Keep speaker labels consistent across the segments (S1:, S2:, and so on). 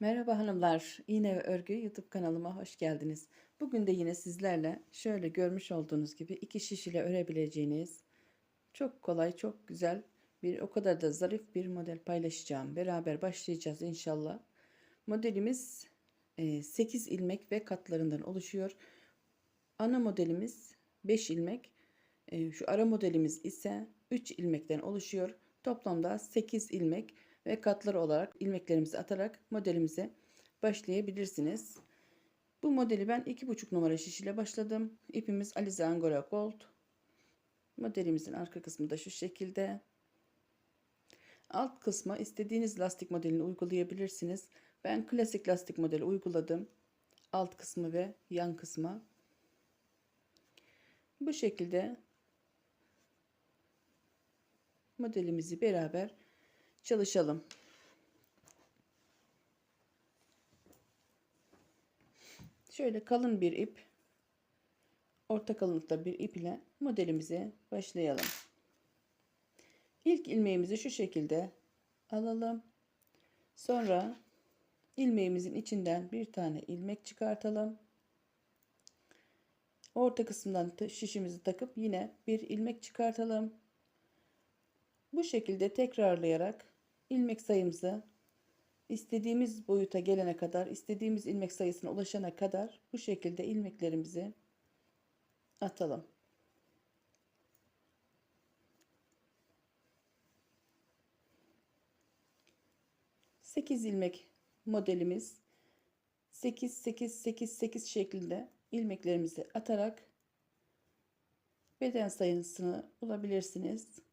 S1: Merhaba hanımlar, İğne ve Örgü YouTube kanalıma hoş geldiniz. Bugün de yine sizlerle şöyle görmüş olduğunuz gibi iki şiş ile örebileceğiniz çok kolay, çok güzel bir o kadar da zarif bir model paylaşacağım. Beraber başlayacağız inşallah. Modelimiz 8 ilmek ve katlarından oluşuyor. Ana modelimiz 5 ilmek, e, şu ara modelimiz ise 3 ilmekten oluşuyor. Toplamda 8 ilmek ve katlar olarak ilmeklerimizi atarak modelimize başlayabilirsiniz. Bu modeli ben 2,5 numara şiş ile başladım. İpimiz Alize Angora Gold. Modelimizin arka kısmı da şu şekilde. Alt kısma istediğiniz lastik modelini uygulayabilirsiniz. Ben klasik lastik modeli uyguladım. Alt kısmı ve yan kısma. Bu şekilde modelimizi beraber çalışalım. Şöyle kalın bir ip, orta kalınlıkta bir ip ile modelimize başlayalım. İlk ilmeğimizi şu şekilde alalım. Sonra ilmeğimizin içinden bir tane ilmek çıkartalım. Orta kısımdan şişimizi takıp yine bir ilmek çıkartalım. Bu şekilde tekrarlayarak ilmek sayımızı istediğimiz boyuta gelene kadar, istediğimiz ilmek sayısına ulaşana kadar bu şekilde ilmeklerimizi atalım. Sekiz ilmek modelimiz 8 8 8 8 şeklinde ilmeklerimizi atarak beden sayısını bulabilirsiniz.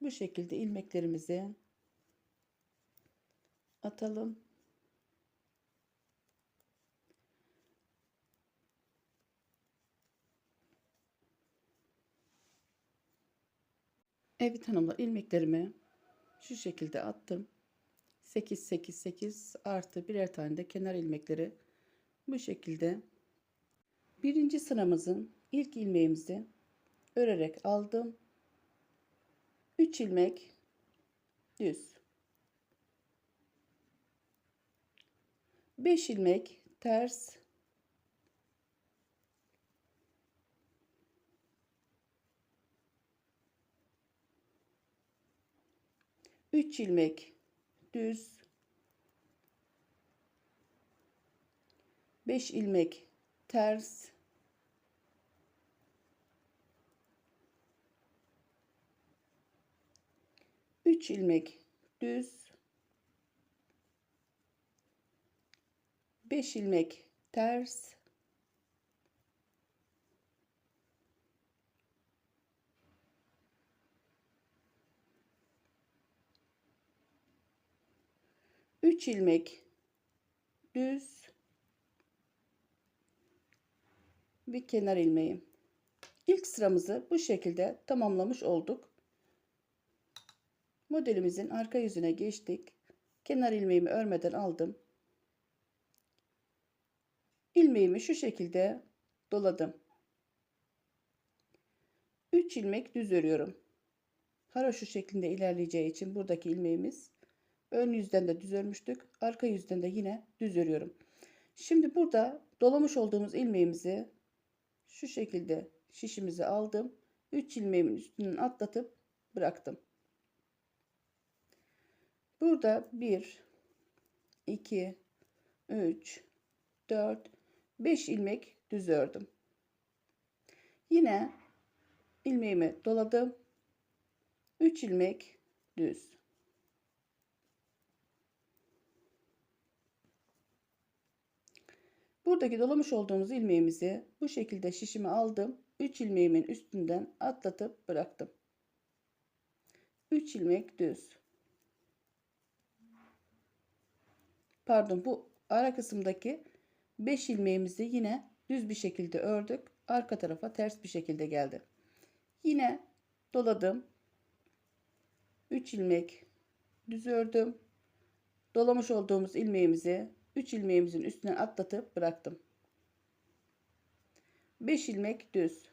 S1: Bu şekilde ilmeklerimizi atalım. Evet hanımlar ilmeklerimi şu şekilde attım. 8 8 8 artı birer tane de kenar ilmekleri bu şekilde birinci sıramızın ilk ilmeğimizi örerek aldım 3 ilmek düz. 5 ilmek ters. Üç ilmek düz. 5 ilmek ters 3 ilmek düz 5 ilmek ters Üç ilmek düz bir kenar ilmeği. İlk sıramızı bu şekilde tamamlamış olduk. Modelimizin arka yüzüne geçtik. Kenar ilmeğimi örmeden aldım. İlmeğimi şu şekilde doladım. 3 ilmek düz örüyorum. Haroşa şeklinde ilerleyeceği için buradaki ilmeğimiz ön yüzden de düz örmüştük. Arka yüzden de yine düz örüyorum. Şimdi burada dolamış olduğumuz ilmeğimizi şu şekilde şişimizi aldım. 3 ilmeğimin üstünden atlatıp bıraktım. Burada 1, 2, 3, 4, 5 ilmek düz ördüm. Yine ilmeğimi doladım. 3 ilmek düz. Buradaki dolamış olduğumuz ilmeğimizi bu şekilde şişime aldım. 3 ilmeğimin üstünden atlatıp bıraktım. 3 ilmek düz. Pardon bu ara kısımdaki 5 ilmeğimizi yine düz bir şekilde ördük. Arka tarafa ters bir şekilde geldi. Yine doladım. 3 ilmek düz ördüm. Dolamış olduğumuz ilmeğimizi 3 ilmeğimizin üstüne atlatıp bıraktım. 5 ilmek düz.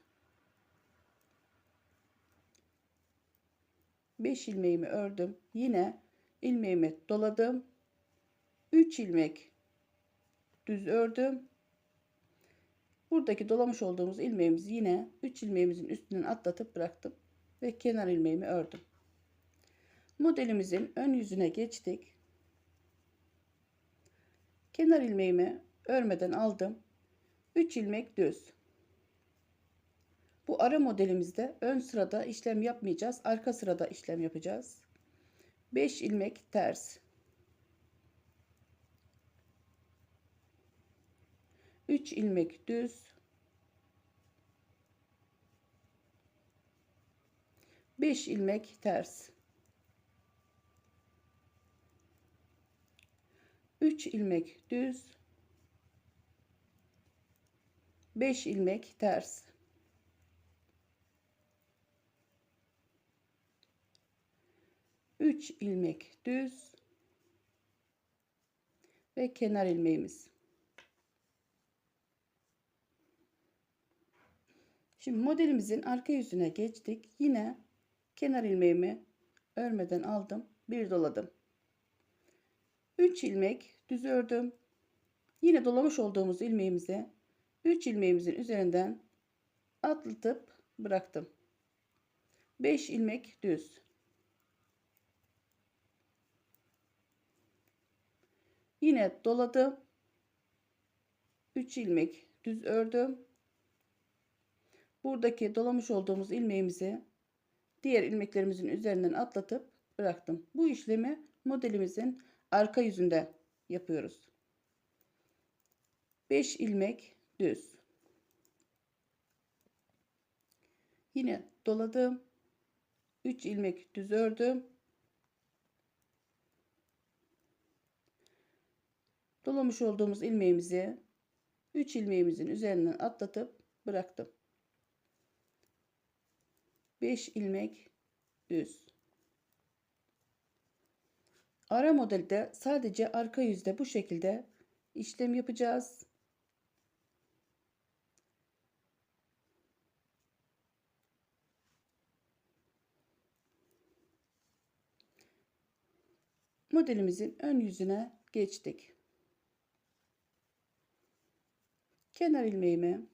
S1: 5 ilmeğimi ördüm. Yine ilmeğimi doladım 3 ilmek düz ördüm. Buradaki dolamış olduğumuz ilmeğimizi yine 3 ilmeğimizin üstünden atlatıp bıraktım ve kenar ilmeğimi ördüm. Modelimizin ön yüzüne geçtik. Kenar ilmeğimi örmeden aldım. 3 ilmek düz. Bu ara modelimizde ön sırada işlem yapmayacağız. Arka sırada işlem yapacağız. 5 ilmek ters. 3 ilmek düz. 5 ilmek ters. 3 ilmek düz. 5 ilmek ters. 3 ilmek düz ve kenar ilmeğimiz. Şimdi modelimizin arka yüzüne geçtik. Yine kenar ilmeğimi örmeden aldım. Bir doladım. 3 ilmek düz ördüm. Yine dolamış olduğumuz ilmeğimizi 3 ilmeğimizin üzerinden atlatıp bıraktım. 5 ilmek düz. Yine doladım. 3 ilmek düz ördüm. Buradaki dolamış olduğumuz ilmeğimizi diğer ilmeklerimizin üzerinden atlatıp bıraktım. Bu işlemi modelimizin arka yüzünde yapıyoruz. 5 ilmek düz. Yine doladım. 3 ilmek düz ördüm. Dolamış olduğumuz ilmeğimizi 3 ilmeğimizin üzerinden atlatıp bıraktım. 5 ilmek düz. Ara modelde sadece arka yüzde bu şekilde işlem yapacağız. Modelimizin ön yüzüne geçtik. kenar ilmeğimi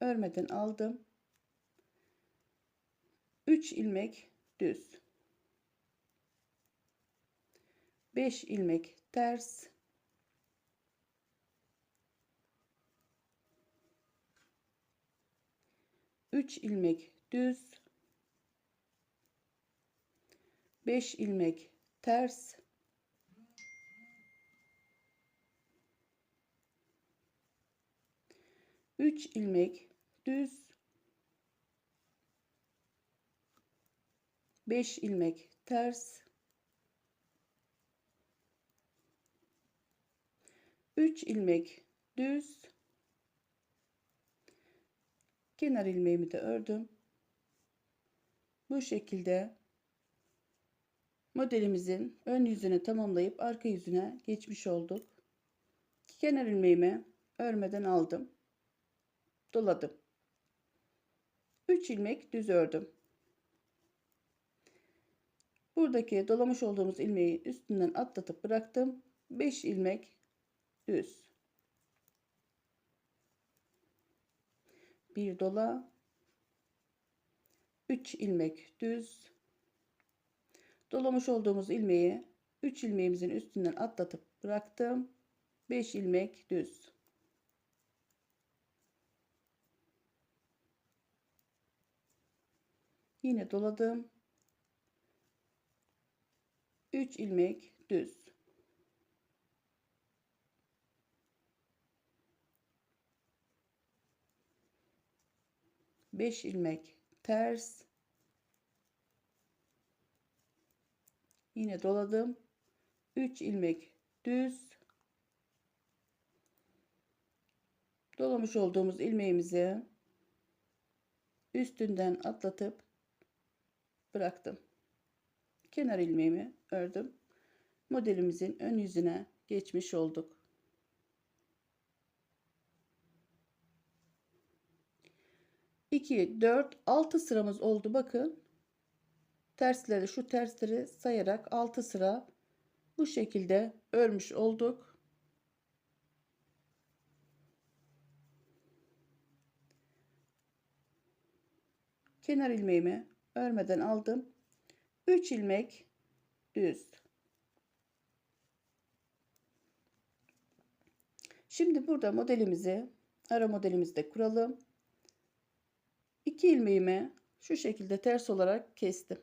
S1: örmeden aldım. 3 ilmek düz. 5 ilmek ters. Üç ilmek düz, beş ilmek ters, 3 ilmek düz 5 ilmek ters. 3 ilmek düz. Kenar ilmeğimi de ördüm. Bu şekilde modelimizin ön yüzünü tamamlayıp arka yüzüne geçmiş olduk. Kenar ilmeğimi örmeden aldım. Doladım. 3 ilmek düz ördüm. Buradaki dolamış olduğumuz ilmeği üstünden atlatıp bıraktım. 5 ilmek düz. Bir dola 3 ilmek düz. Dolamış olduğumuz ilmeği 3 ilmeğimizin üstünden atlatıp bıraktım. 5 ilmek düz. Yine doladım. 3 ilmek düz. Beş ilmek ters. Yine doladım. 3 ilmek düz. Dolamış olduğumuz ilmeğimizi üstünden atlatıp bıraktım. Kenar ilmeğimi ördüm. Modelimizin ön yüzüne geçmiş olduk. İki, dört, altı sıramız oldu. Bakın tersleri şu tersleri sayarak altı sıra bu şekilde örmüş olduk. Kenar ilmeğimi örmeden aldım. 3 ilmek düz. Şimdi burada modelimizi ara modelimizi de kuralım. 2 ilmeğimi şu şekilde ters olarak kestim.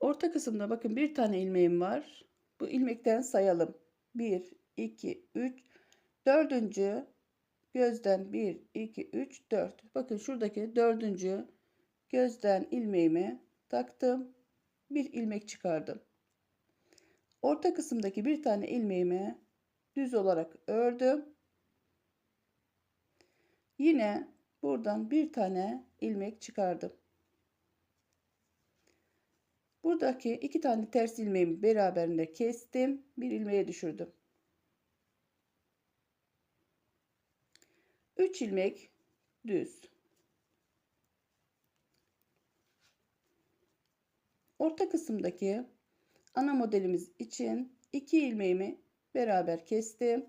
S1: Orta kısımda bakın bir tane ilmeğim var. Bu ilmekten sayalım. 1, 2, 3, dördüncü gözden 1, 2, 3, 4. Bakın şuradaki dördüncü gözden ilmeğimi taktım. Bir ilmek çıkardım. Orta kısımdaki bir tane ilmeğimi düz olarak ördüm. Yine buradan bir tane ilmek çıkardım. Buradaki iki tane ters ilmeğimi beraberinde kestim. Bir ilmeğe düşürdüm. 3 ilmek düz. Orta kısımdaki ana modelimiz için 2 ilmeğimi beraber kestim.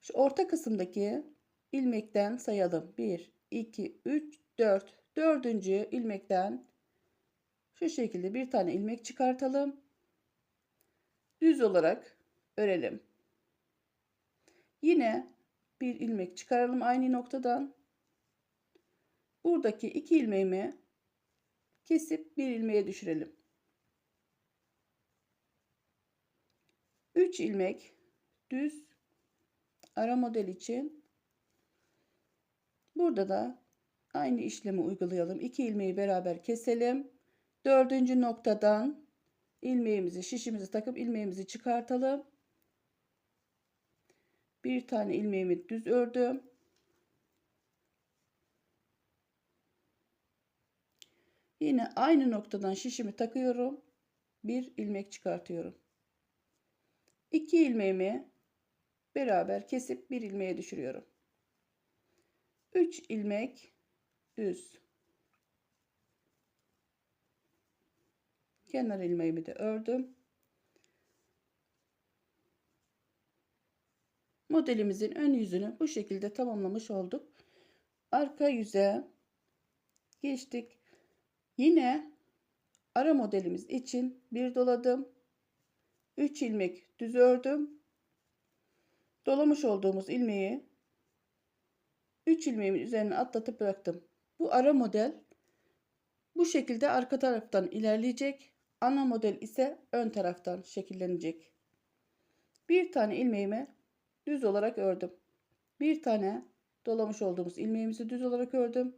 S1: Şu orta kısımdaki ilmekten sayalım. 1, 2, 3, 4. Dördüncü ilmekten şu şekilde bir tane ilmek çıkartalım. Düz olarak örelim. Yine bir ilmek çıkaralım aynı noktadan. Buradaki iki ilmeğimi kesip bir ilmeğe düşürelim. 3 ilmek düz ara model için burada da aynı işlemi uygulayalım. 2 ilmeği beraber keselim. Dördüncü noktadan ilmeğimizi şişimizi takıp ilmeğimizi çıkartalım. Bir tane ilmeğimi düz ördüm. Yine aynı noktadan şişimi takıyorum. Bir ilmek çıkartıyorum. İki ilmeğimi beraber kesip bir ilmeğe düşürüyorum. 3 ilmek düz. Kenar ilmeğimi de ördüm. Modelimizin ön yüzünü bu şekilde tamamlamış olduk. Arka yüze geçtik. Yine ara modelimiz için bir doladım. 3 ilmek düz ördüm. Dolamış olduğumuz ilmeği 3 ilmeğimin üzerine atlatıp bıraktım. Bu ara model bu şekilde arka taraftan ilerleyecek. Ana model ise ön taraftan şekillenecek. Bir tane ilmeğimi düz olarak ördüm. Bir tane dolamış olduğumuz ilmeğimizi düz olarak ördüm.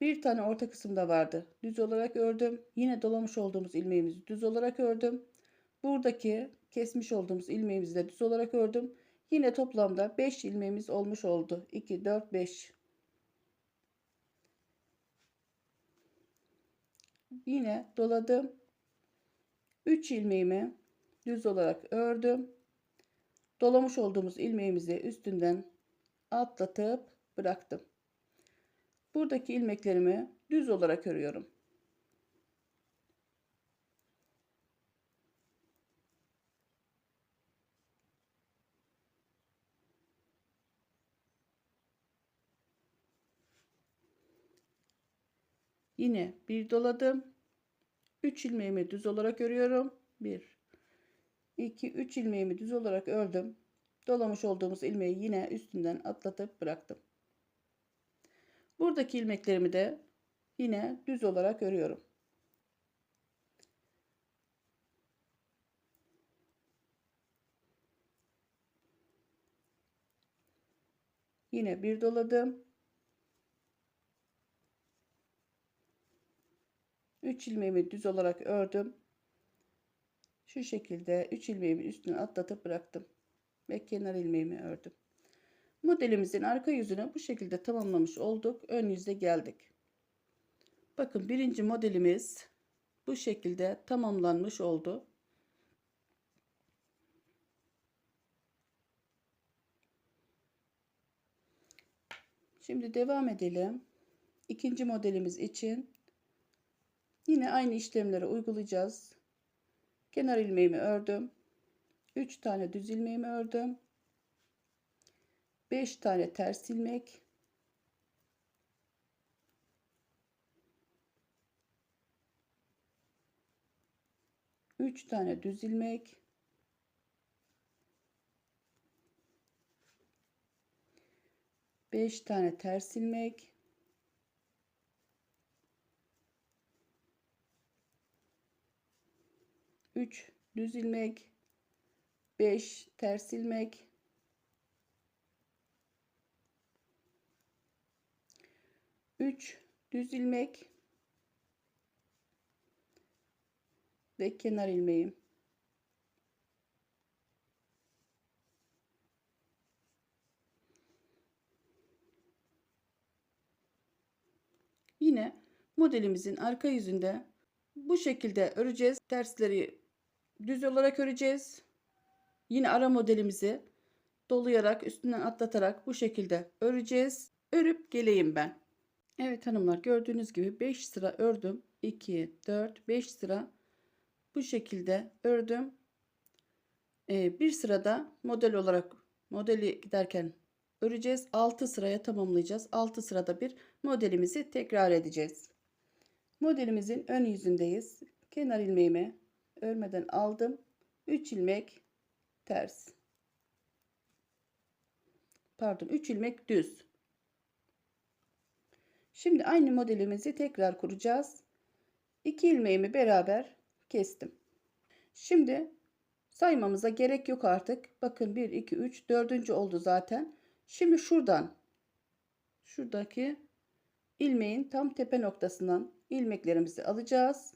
S1: Bir tane orta kısımda vardı. Düz olarak ördüm. Yine dolamış olduğumuz ilmeğimizi düz olarak ördüm. Buradaki kesmiş olduğumuz ilmeğimizi de düz olarak ördüm. Yine toplamda 5 ilmeğimiz olmuş oldu. 2, 4, 5. Yine doladım. 3 ilmeğimi düz olarak ördüm. Dolamış olduğumuz ilmeğimizi üstünden atlatıp bıraktım. Buradaki ilmeklerimi düz olarak örüyorum. Yine bir doladım. 3 ilmeğimi düz olarak örüyorum. 1 2 3 ilmeğimi düz olarak ördüm. Dolamış olduğumuz ilmeği yine üstünden atlatıp bıraktım. Buradaki ilmeklerimi de yine düz olarak örüyorum. Yine bir doladım. 3 ilmeğimi düz olarak ördüm. Şu şekilde 3 ilmeğimi üstüne atlatıp bıraktım. Ve kenar ilmeğimi ördüm. Modelimizin arka yüzünü bu şekilde tamamlamış olduk. Ön yüzde geldik. Bakın birinci modelimiz bu şekilde tamamlanmış oldu. Şimdi devam edelim. ikinci modelimiz için yine aynı işlemleri uygulayacağız. Kenar ilmeğimi ördüm. 3 tane düz ilmeğimi ördüm. 5 tane ters ilmek. Üç tane düz ilmek. Beş tane ters ilmek. Üç düz ilmek. 5 ters ilmek. 3 düz ilmek. Ve kenar ilmeğim. Yine modelimizin arka yüzünde bu şekilde öreceğiz. Tersleri düz olarak öreceğiz Yine ara modelimizi dolayarak üstünden atlatarak bu şekilde öreceğiz. Örüp geleyim ben. Evet hanımlar gördüğünüz gibi 5 sıra ördüm. 2, 4, 5 sıra bu şekilde ördüm. Ee, bir sırada model olarak modeli giderken öreceğiz. 6 sıraya tamamlayacağız. 6 sırada bir modelimizi tekrar edeceğiz. Modelimizin ön yüzündeyiz. Kenar ilmeğimi örmeden aldım. 3 ilmek ters. Pardon 3 ilmek düz. Şimdi aynı modelimizi tekrar kuracağız. 2 ilmeğimi beraber kestim. Şimdi saymamıza gerek yok artık. Bakın 1 2 3 4. oldu zaten. Şimdi şuradan şuradaki ilmeğin tam tepe noktasından ilmeklerimizi alacağız.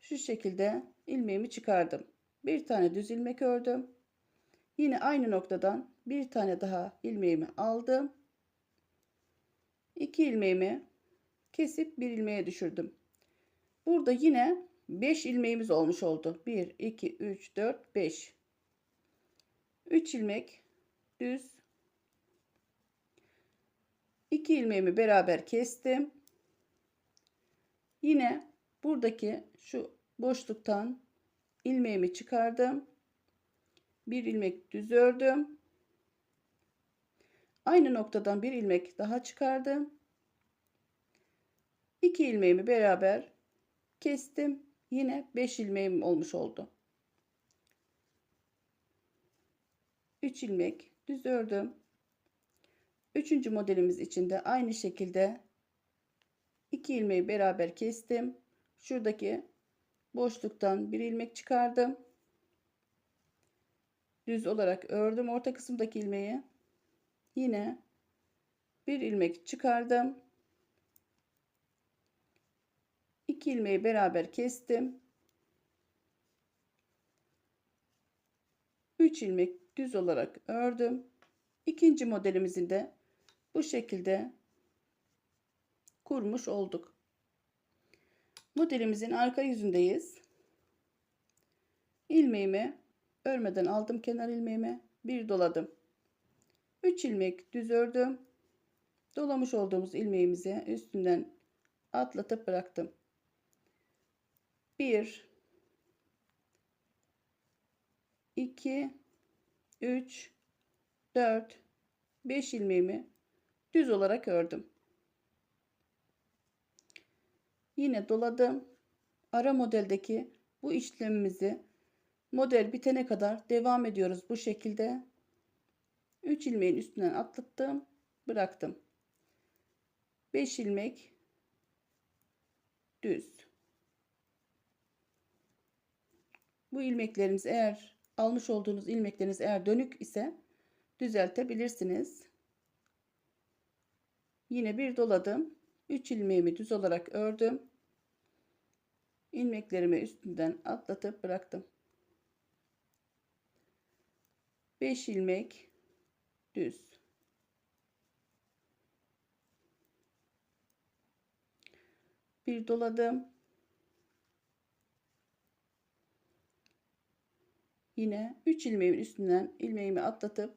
S1: Şu şekilde ilmeğimi çıkardım bir tane düz ilmek ördüm. Yine aynı noktadan bir tane daha ilmeğimi aldım. 2 ilmeğimi kesip bir ilmeğe düşürdüm. Burada yine 5 ilmeğimiz olmuş oldu. 1 2 3 4 5. 3 ilmek düz 2 ilmeğimi beraber kestim. Yine buradaki şu boşluktan ilmeğimi çıkardım. Bir ilmek düz ördüm. Aynı noktadan bir ilmek daha çıkardım. İki ilmeğimi beraber kestim. Yine 5 ilmeğim olmuş oldu. 3 ilmek düz ördüm. Üçüncü modelimiz için de aynı şekilde 2 ilmeği beraber kestim. Şuradaki boşluktan bir ilmek çıkardım. Düz olarak ördüm orta kısımdaki ilmeği. Yine bir ilmek çıkardım. İki ilmeği beraber kestim. 3 ilmek düz olarak ördüm. İkinci modelimizin de bu şekilde kurmuş olduk. Modelimizin arka yüzündeyiz. İlmeğimi örmeden aldım kenar ilmeğimi bir doladım. 3 ilmek düz ördüm. Dolamış olduğumuz ilmeğimizi üstünden atlatıp bıraktım. 1 2 3 4 5 ilmeğimi düz olarak ördüm. Yine doladım. Ara modeldeki bu işlemimizi model bitene kadar devam ediyoruz bu şekilde. 3 ilmeğin üstünden atlattım. Bıraktım. 5 ilmek düz. Bu ilmeklerimiz eğer almış olduğunuz ilmekleriniz eğer dönük ise düzeltebilirsiniz. Yine bir doladım. 3 ilmeğimi düz olarak ördüm ilmeklerimi üstünden atlatıp bıraktım. 5 ilmek düz. Bir doladım. Yine 3 ilmeğin üstünden ilmeğimi atlatıp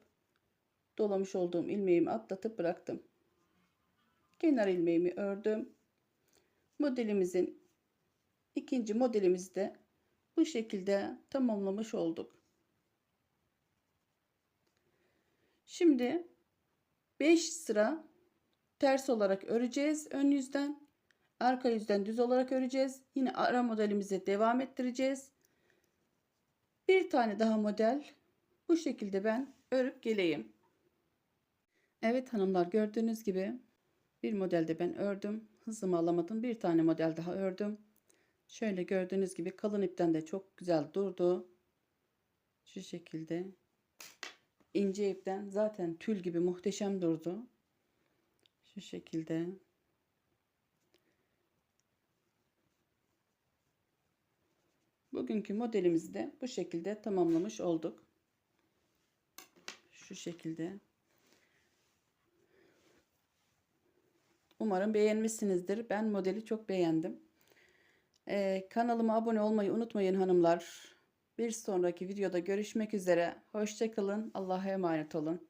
S1: dolamış olduğum ilmeğimi atlatıp bıraktım.
S2: kenar ilmeğimi ördüm. Modelimizin ikinci modelimizi de bu şekilde tamamlamış olduk. Şimdi 5 sıra ters olarak öreceğiz ön yüzden. Arka yüzden düz olarak öreceğiz. Yine ara modelimize devam ettireceğiz. Bir tane daha model bu şekilde ben örüp geleyim. Evet hanımlar gördüğünüz gibi bir modelde ben ördüm. Hızımı alamadım. Bir tane model daha ördüm. Şöyle gördüğünüz gibi kalın ipten de çok güzel durdu. Şu şekilde. ince ipten zaten tül gibi muhteşem durdu. Şu şekilde. Bugünkü modelimizi de bu şekilde tamamlamış olduk. Şu şekilde. Umarım beğenmişsinizdir. Ben modeli çok beğendim. Ee, kanalıma abone olmayı unutmayın hanımlar. Bir sonraki videoda görüşmek üzere. Hoşçakalın. Allah'a emanet olun.